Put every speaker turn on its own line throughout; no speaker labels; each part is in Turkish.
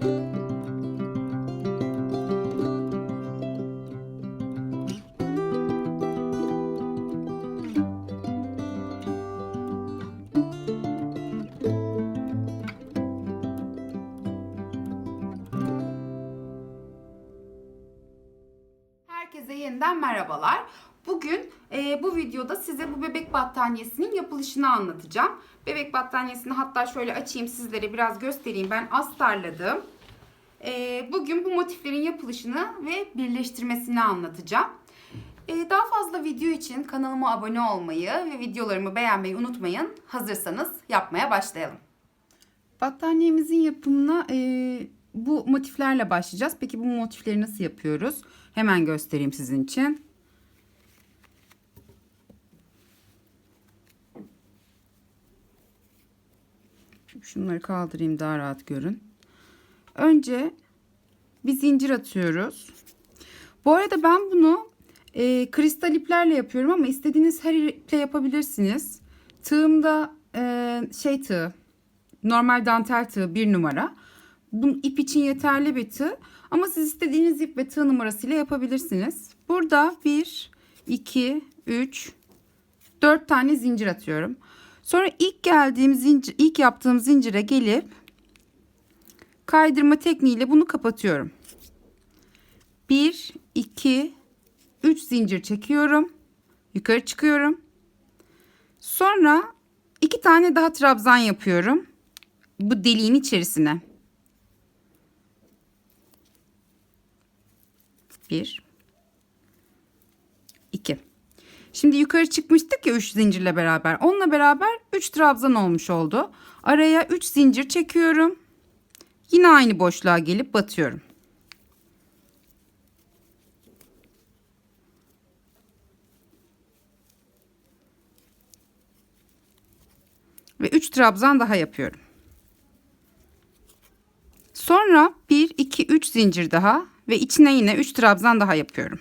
Herkese yeniden merhabalar. Bugün e, bu videoda size bu bebek battaniyesinin yapılışını anlatacağım. Bebek battaniyesini hatta şöyle açayım sizlere biraz göstereyim. Ben astarladım. E, bugün bu motiflerin yapılışını ve birleştirmesini anlatacağım. E, daha fazla video için kanalıma abone olmayı ve videolarımı beğenmeyi unutmayın. Hazırsanız yapmaya başlayalım. Battaniyemizin yapımına e, bu motiflerle başlayacağız. Peki bu motifleri nasıl yapıyoruz? Hemen göstereyim sizin için. Şunları kaldırayım daha rahat görün. Önce bir zincir atıyoruz. Bu arada ben bunu e, kristal iplerle yapıyorum ama istediğiniz her iple yapabilirsiniz. Tığımda e, şey tığ, normal dantel tığ bir numara. Bu ip için yeterli bir tığ. Ama siz istediğiniz ip ve tığ numarasıyla yapabilirsiniz. Burada 1, 2, 3, 4 tane zincir atıyorum. Sonra ilk geldiğim zincir, ilk yaptığım zincire gelip kaydırma tekniğiyle bunu kapatıyorum. 1, 2, 3 zincir çekiyorum. Yukarı çıkıyorum. Sonra iki tane daha trabzan yapıyorum. Bu deliğin içerisine. 1 2 Şimdi yukarı çıkmıştık ya 3 zincirle beraber. Onunla beraber 3 trabzan olmuş oldu. Araya 3 zincir çekiyorum. Yine aynı boşluğa gelip batıyorum. Ve 3 trabzan daha yapıyorum. Sonra 1 2 3 zincir daha ve içine yine 3 trabzan daha yapıyorum.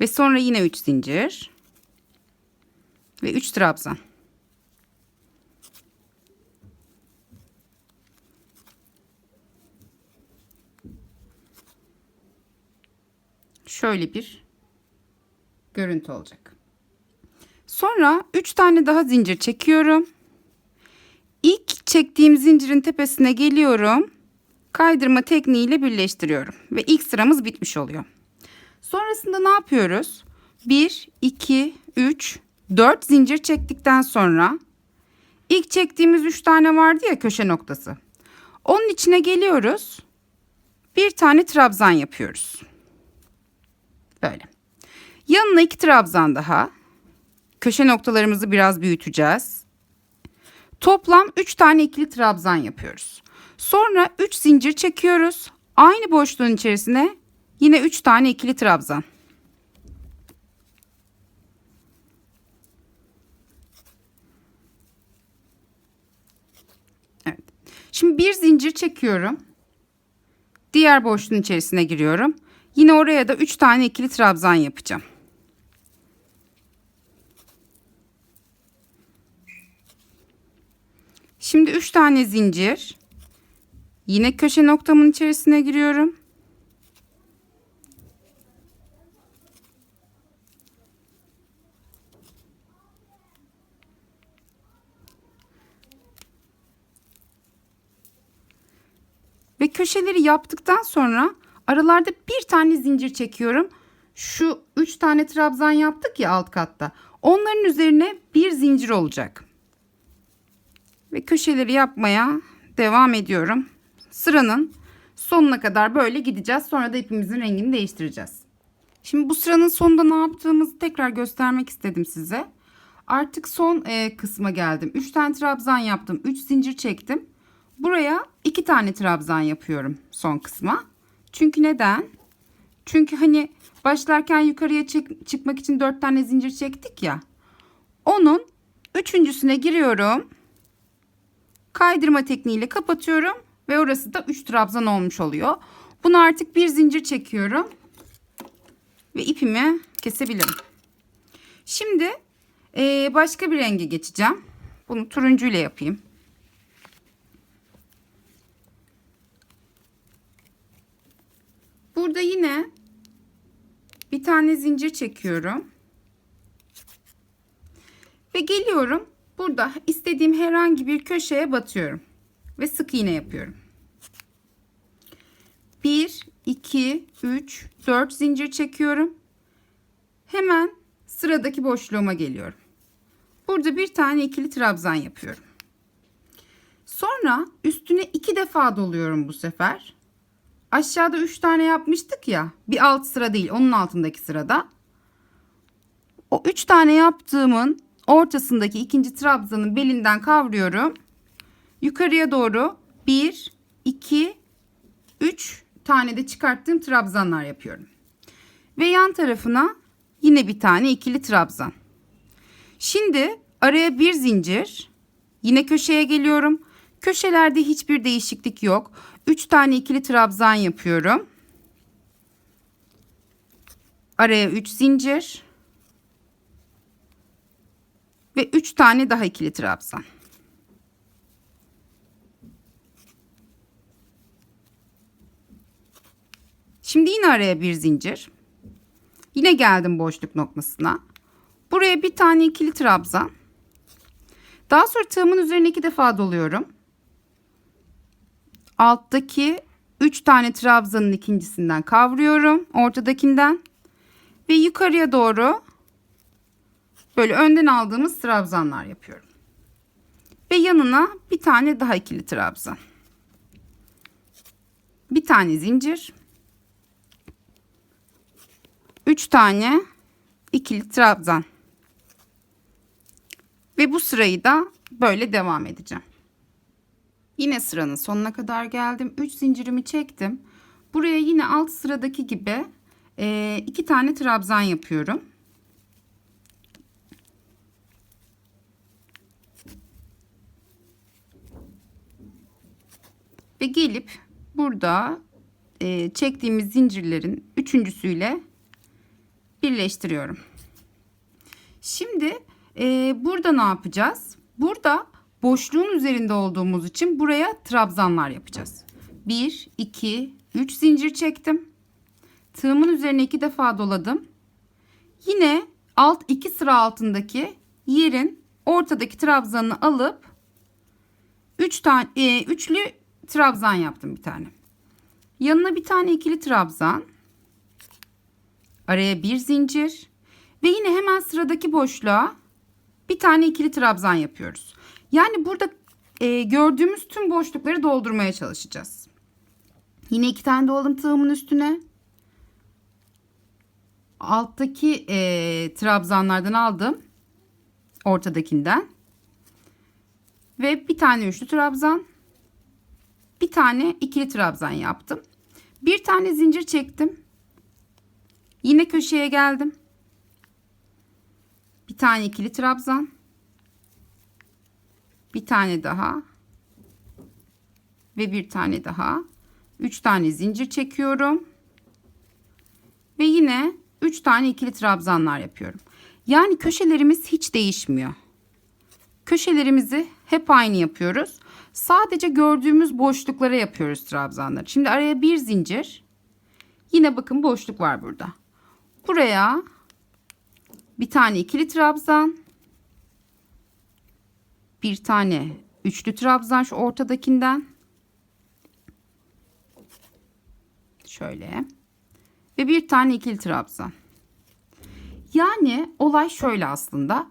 Ve sonra yine 3 zincir ve 3 trabzan. Şöyle bir görüntü olacak. Sonra 3 tane daha zincir çekiyorum. İlk çektiğim zincirin tepesine geliyorum. Kaydırma tekniğiyle birleştiriyorum ve ilk sıramız bitmiş oluyor. Sonrasında ne yapıyoruz? 1 2 3 4 zincir çektikten sonra ilk çektiğimiz 3 tane vardı ya köşe noktası. Onun içine geliyoruz. Bir tane trabzan yapıyoruz. Böyle. Yanına iki trabzan daha. Köşe noktalarımızı biraz büyüteceğiz. Toplam 3 tane ikili trabzan yapıyoruz. Sonra 3 zincir çekiyoruz. Aynı boşluğun içerisine yine 3 tane ikili trabzan. Evet. Şimdi bir zincir çekiyorum. Diğer boşluğun içerisine giriyorum. Yine oraya da 3 tane ikili trabzan yapacağım. Şimdi 3 tane zincir. Yine köşe noktamın içerisine giriyorum. Ve köşeleri yaptıktan sonra aralarda bir tane zincir çekiyorum. Şu 3 tane trabzan yaptık ya alt katta. Onların üzerine bir zincir olacak ve köşeleri yapmaya devam ediyorum. Sıranın sonuna kadar böyle gideceğiz. Sonra da ipimizin rengini değiştireceğiz. Şimdi bu sıranın sonunda ne yaptığımızı tekrar göstermek istedim size. Artık son e, kısma geldim. 3 tane trabzan yaptım. 3 zincir çektim. Buraya 2 tane trabzan yapıyorum son kısma. Çünkü neden? Çünkü hani başlarken yukarıya çık çıkmak için 4 tane zincir çektik ya. Onun üçüncüsüne giriyorum kaydırma tekniğiyle kapatıyorum ve orası da 3 trabzan olmuş oluyor. Bunu artık bir zincir çekiyorum ve ipimi kesebilirim. Şimdi başka bir renge geçeceğim. Bunu turuncuyla yapayım. Burada yine bir tane zincir çekiyorum. Ve geliyorum. Burada istediğim herhangi bir köşeye batıyorum. Ve sık iğne yapıyorum. 1, 2, 3, 4 zincir çekiyorum. Hemen sıradaki boşluğuma geliyorum. Burada bir tane ikili trabzan yapıyorum. Sonra üstüne iki defa doluyorum bu sefer. Aşağıda üç tane yapmıştık ya. Bir alt sıra değil onun altındaki sırada. O üç tane yaptığımın ortasındaki ikinci trabzanın belinden kavruyorum. Yukarıya doğru bir, iki, üç tane de çıkarttığım trabzanlar yapıyorum. Ve yan tarafına yine bir tane ikili trabzan. Şimdi araya bir zincir. Yine köşeye geliyorum. Köşelerde hiçbir değişiklik yok. 3 tane ikili trabzan yapıyorum. Araya 3 zincir. Ve 3 tane daha ikili trabzan. Şimdi yine araya bir zincir. Yine geldim boşluk noktasına. Buraya bir tane ikili trabzan. Daha sonra tığımın üzerine iki defa doluyorum. Alttaki 3 tane trabzanın ikincisinden kavruyorum. Ortadakinden. Ve yukarıya doğru böyle önden aldığımız trabzanlar yapıyorum. Ve yanına bir tane daha ikili trabzan. Bir tane zincir. 3 tane ikili trabzan. Ve bu sırayı da böyle devam edeceğim. Yine sıranın sonuna kadar geldim. 3 zincirimi çektim. Buraya yine alt sıradaki gibi e, tane trabzan yapıyorum. Ve gelip burada e, çektiğimiz zincirlerin üçüncüsüyle birleştiriyorum. Şimdi e, burada ne yapacağız? Burada boşluğun üzerinde olduğumuz için buraya trabzanlar yapacağız. 1, 2, 3 zincir çektim. Tığımın üzerine iki defa doladım. Yine alt iki sıra altındaki yerin ortadaki trabzanını alıp 3 tane e, üçlü trabzan yaptım bir tane. Yanına bir tane ikili trabzan. Araya bir zincir ve yine hemen sıradaki boşluğa bir tane ikili trabzan yapıyoruz. Yani burada e, gördüğümüz tüm boşlukları doldurmaya çalışacağız. Yine iki tane doladım tığımın üstüne. Alttaki e, trabzanlardan aldım. Ortadakinden. Ve bir tane üçlü trabzan. Bir tane ikili trabzan yaptım. Bir tane zincir çektim. Yine köşeye geldim. Bir tane ikili trabzan. Bir tane daha. Ve bir tane daha. Üç tane zincir çekiyorum. Ve yine üç tane ikili trabzanlar yapıyorum. Yani köşelerimiz hiç değişmiyor. Köşelerimizi hep aynı yapıyoruz. Sadece gördüğümüz boşluklara yapıyoruz trabzanları. Şimdi araya bir zincir. Yine bakın boşluk var burada. Buraya bir tane ikili trabzan. Bir tane üçlü trabzan şu ortadakinden. Şöyle. Ve bir tane ikili trabzan. Yani olay şöyle aslında.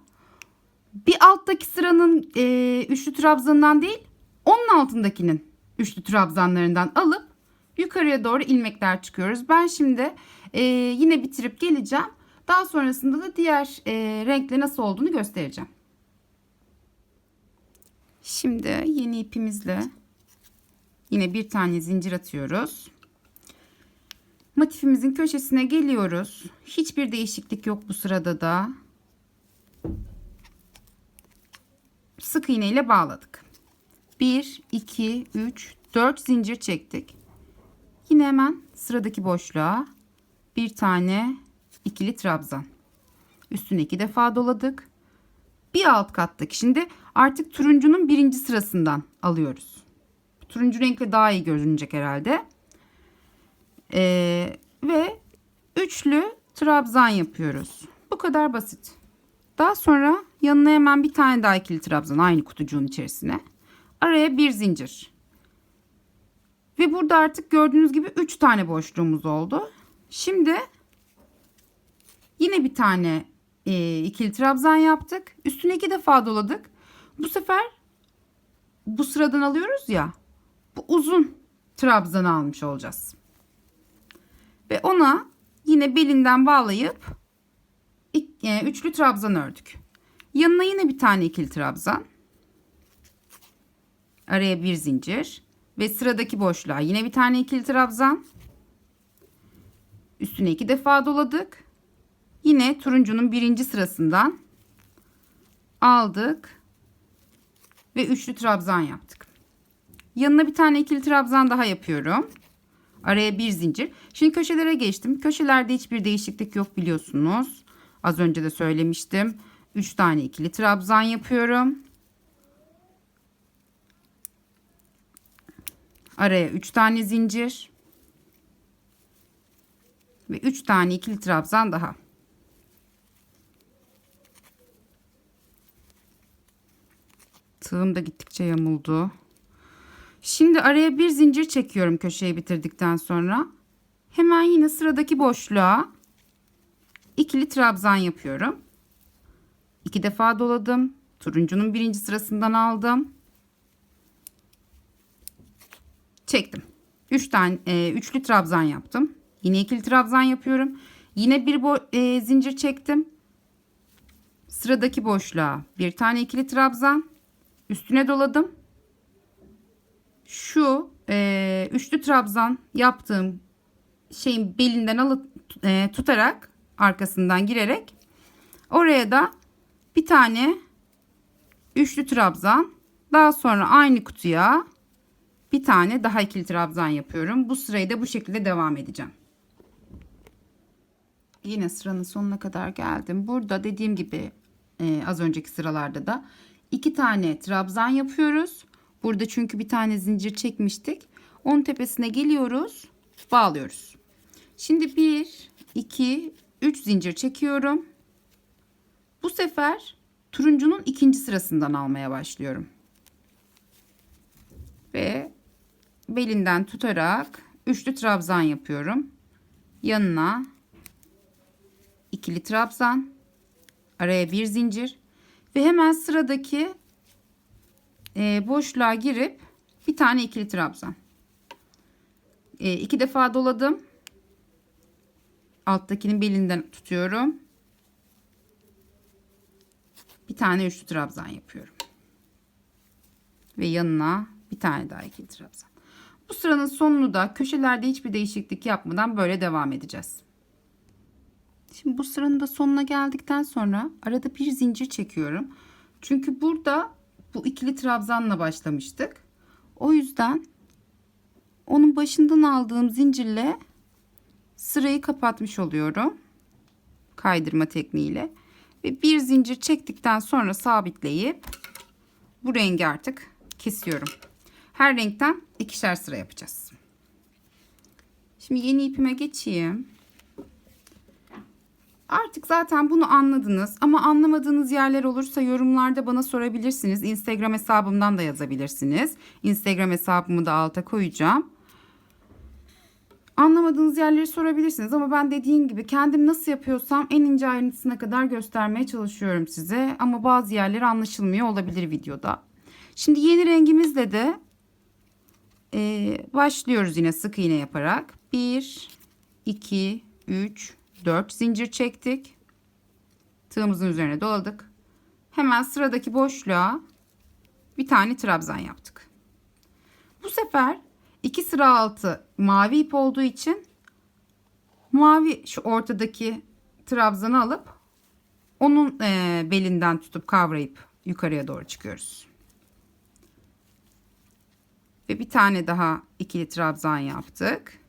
Bir alttaki sıranın e, üçlü trabzanından değil, onun altındakinin üçlü trabzanlarından alıp yukarıya doğru ilmekler çıkıyoruz. Ben şimdi e, yine bitirip geleceğim. Daha sonrasında da diğer e, renkle nasıl olduğunu göstereceğim. Şimdi yeni ipimizle yine bir tane zincir atıyoruz. Motifimizin köşesine geliyoruz. Hiçbir değişiklik yok bu sırada da. Sık iğne ile bağladık. 1, 2, 3, 4 zincir çektik. Yine hemen sıradaki boşluğa bir tane ikili trabzan. Üstüne iki defa doladık. bir alt kattaki. Şimdi artık turuncunun birinci sırasından alıyoruz. Turuncu renkle daha iyi görünecek herhalde. Ee, ve üçlü trabzan yapıyoruz. Bu kadar basit. Daha sonra yanına hemen bir tane daha ikili trabzan aynı kutucuğun içerisine. Araya bir zincir. Ve burada artık gördüğünüz gibi 3 tane boşluğumuz oldu. Şimdi yine bir tane e, ikili trabzan yaptık. Üstüne iki defa doladık. Bu sefer bu sıradan alıyoruz ya. Bu uzun trabzanı almış olacağız. Ve ona yine belinden bağlayıp e, üçlü trabzan ördük. Yanına yine bir tane ikili trabzan. Araya bir zincir ve sıradaki boşluğa yine bir tane ikili trabzan. Üstüne iki defa doladık. Yine turuncunun birinci sırasından aldık ve üçlü trabzan yaptık. Yanına bir tane ikili trabzan daha yapıyorum. Araya bir zincir. Şimdi köşelere geçtim. Köşelerde hiçbir değişiklik yok biliyorsunuz. Az önce de söylemiştim. 3 tane ikili trabzan yapıyorum. Araya 3 tane zincir. Ve 3 tane ikili trabzan daha. Tığım da gittikçe yamuldu. Şimdi araya bir zincir çekiyorum köşeyi bitirdikten sonra. Hemen yine sıradaki boşluğa ikili trabzan yapıyorum. İki defa doladım. Turuncunun birinci sırasından aldım. Çektim. Üç tane e, üçlü trabzan yaptım. Yine ikili trabzan yapıyorum. Yine bir bo- e, zincir çektim. Sıradaki boşluğa bir tane ikili trabzan. Üstüne doladım. Şu e, üçlü trabzan yaptığım şeyin belinden alıp e, tutarak arkasından girerek oraya da bir tane üçlü trabzan daha sonra aynı kutuya bir tane daha ikili trabzan yapıyorum. Bu sırayı da bu şekilde devam edeceğim. Yine sıranın sonuna kadar geldim. Burada dediğim gibi e, az önceki sıralarda da iki tane trabzan yapıyoruz. Burada çünkü bir tane zincir çekmiştik. Onun tepesine geliyoruz. Bağlıyoruz. Şimdi 1, 2, 3 zincir çekiyorum. Bu sefer turuncunun ikinci sırasından almaya başlıyorum. Ve belinden tutarak üçlü trabzan yapıyorum. Yanına ikili trabzan, araya bir zincir ve hemen sıradaki e, boşluğa girip bir tane ikili trabzan. E, iki defa doladım. Alttakinin belinden tutuyorum. Bir tane üçlü trabzan yapıyorum. Ve yanına bir tane daha ikili trabzan. Bu sıranın sonunu da köşelerde hiçbir değişiklik yapmadan böyle devam edeceğiz. Şimdi bu sıranın da sonuna geldikten sonra arada bir zincir çekiyorum. Çünkü burada bu ikili trabzanla başlamıştık. O yüzden onun başından aldığım zincirle sırayı kapatmış oluyorum. Kaydırma tekniğiyle. Ve bir zincir çektikten sonra sabitleyip bu rengi artık kesiyorum. Her renkten ikişer sıra yapacağız. Şimdi yeni ipime geçeyim. Artık zaten bunu anladınız ama anlamadığınız yerler olursa yorumlarda bana sorabilirsiniz. Instagram hesabımdan da yazabilirsiniz. Instagram hesabımı da alta koyacağım. Anlamadığınız yerleri sorabilirsiniz ama ben dediğim gibi kendim nasıl yapıyorsam en ince ayrıntısına kadar göstermeye çalışıyorum size. Ama bazı yerleri anlaşılmıyor olabilir videoda. Şimdi yeni rengimizle de e, başlıyoruz yine sık iğne yaparak. 1, 2, 3, 4 zincir çektik. Tığımızın üzerine doladık. Hemen sıradaki boşluğa bir tane trabzan yaptık. Bu sefer iki sıra altı mavi ip olduğu için mavi şu ortadaki trabzanı alıp onun e, belinden tutup kavrayıp yukarıya doğru çıkıyoruz. Ve bir tane daha ikili trabzan yaptık.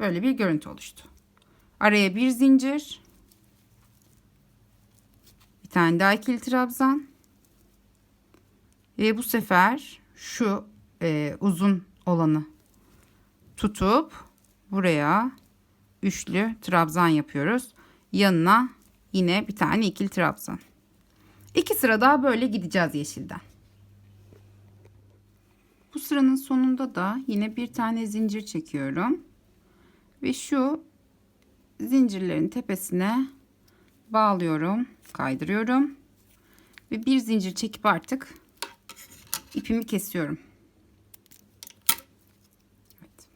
Böyle bir görüntü oluştu. Araya bir zincir. Bir tane daha ikili trabzan. Ve bu sefer şu e, uzun olanı tutup buraya üçlü trabzan yapıyoruz. Yanına yine bir tane ikili trabzan. İki sıra daha böyle gideceğiz yeşilden. Bu sıranın sonunda da yine bir tane zincir çekiyorum. Ve şu zincirlerin tepesine bağlıyorum, kaydırıyorum. Ve bir zincir çekip artık ipimi kesiyorum. Evet.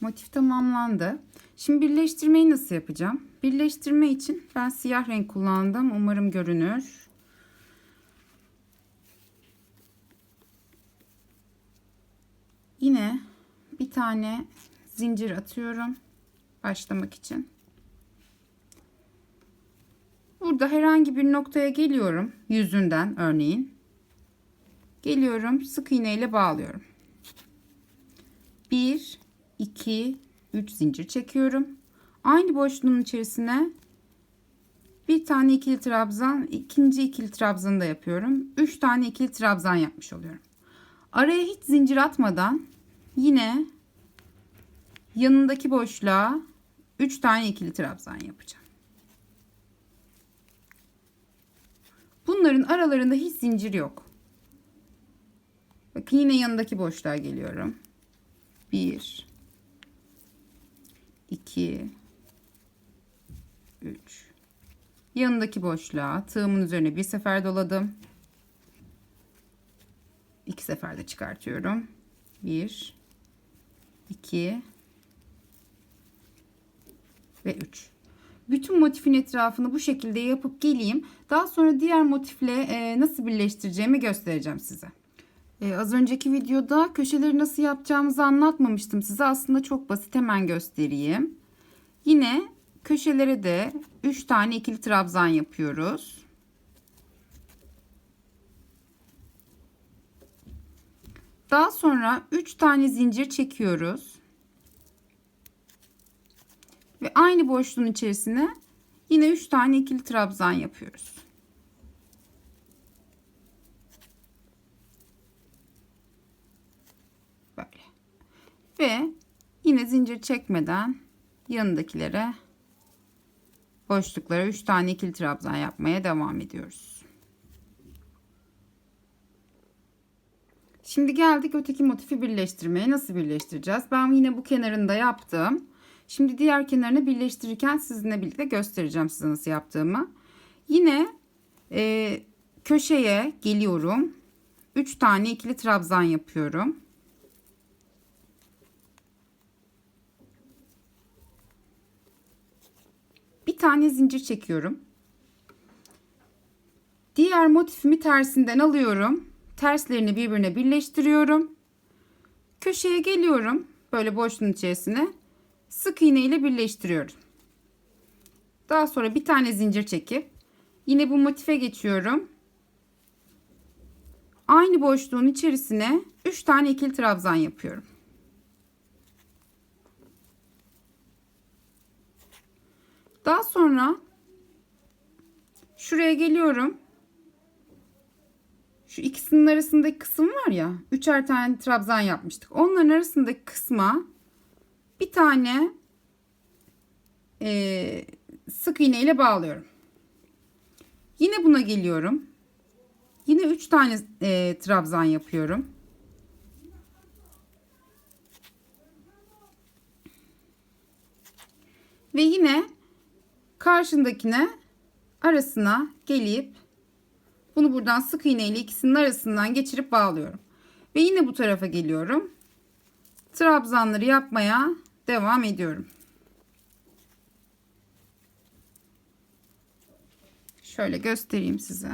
Motif tamamlandı. Şimdi birleştirmeyi nasıl yapacağım? Birleştirme için ben siyah renk kullandım. Umarım görünür. Yine bir tane zincir atıyorum başlamak için. Burada herhangi bir noktaya geliyorum yüzünden örneğin. Geliyorum sık iğne ile bağlıyorum. 1 2 3 zincir çekiyorum. Aynı boşluğun içerisine bir tane ikili trabzan, ikinci ikili trabzanı da yapıyorum. 3 tane ikili trabzan yapmış oluyorum. Araya hiç zincir atmadan yine yanındaki boşluğa 3 tane ikili trabzan yapacağım. Bunların aralarında hiç zincir yok. Bakın yine yanındaki boşluğa geliyorum. 1 2 3 Yanındaki boşluğa tığımın üzerine bir sefer doladım. İki seferde çıkartıyorum. 1 2 ve 3. Bütün motifin etrafını bu şekilde yapıp geleyim. Daha sonra diğer motifle e, nasıl birleştireceğimi göstereceğim size. E, az önceki videoda köşeleri nasıl yapacağımızı anlatmamıştım size. Aslında çok basit hemen göstereyim. Yine köşelere de 3 tane ikili trabzan yapıyoruz. Daha sonra 3 tane zincir çekiyoruz. Ve aynı boşluğun içerisine yine 3 tane ikili trabzan yapıyoruz. Böyle. Ve yine zincir çekmeden yanındakilere boşluklara 3 tane ikili trabzan yapmaya devam ediyoruz. Şimdi geldik öteki motifi birleştirmeye. Nasıl birleştireceğiz? Ben yine bu kenarında yaptım. Şimdi diğer kenarını birleştirirken sizinle birlikte göstereceğim size nasıl yaptığımı. Yine e, köşeye geliyorum. 3 tane ikili trabzan yapıyorum. Bir tane zincir çekiyorum. Diğer motifimi tersinden alıyorum. Terslerini birbirine birleştiriyorum. Köşeye geliyorum. Böyle boşluğun içerisine sık iğne ile birleştiriyorum. Daha sonra bir tane zincir çekip yine bu motife geçiyorum. Aynı boşluğun içerisine 3 tane ikili trabzan yapıyorum. Daha sonra şuraya geliyorum. Şu ikisinin arasındaki kısım var ya, üçer tane trabzan yapmıştık. Onların arasındaki kısma bir tane e, sık iğne ile bağlıyorum. Yine buna geliyorum. Yine 3 tane e, trabzan yapıyorum. Ve yine karşındakine arasına gelip bunu buradan sık iğne ile ikisinin arasından geçirip bağlıyorum. Ve yine bu tarafa geliyorum. Trabzanları yapmaya devam ediyorum. Şöyle göstereyim size.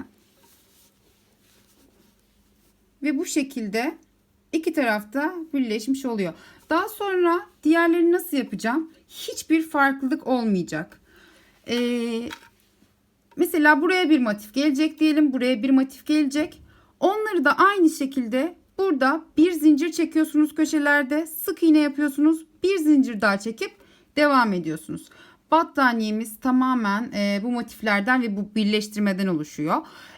Ve bu şekilde iki tarafta birleşmiş oluyor. Daha sonra diğerlerini nasıl yapacağım? Hiçbir farklılık olmayacak. Ee, mesela buraya bir motif gelecek diyelim. Buraya bir motif gelecek. Onları da aynı şekilde burada bir zincir çekiyorsunuz köşelerde. Sık iğne yapıyorsunuz. Bir zincir daha çekip devam ediyorsunuz. Battaniyemiz tamamen e, bu motiflerden ve bu birleştirmeden oluşuyor.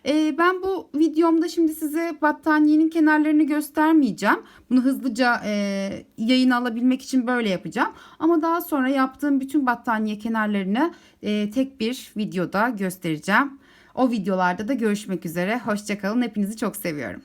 E, ben bu videomda şimdi size battaniyenin kenarlarını göstermeyeceğim. Bunu hızlıca e, yayın alabilmek için böyle yapacağım. Ama daha sonra yaptığım bütün battaniye kenarlarını e, tek bir videoda göstereceğim. O videolarda da görüşmek üzere. Hoşçakalın. Hepinizi çok seviyorum.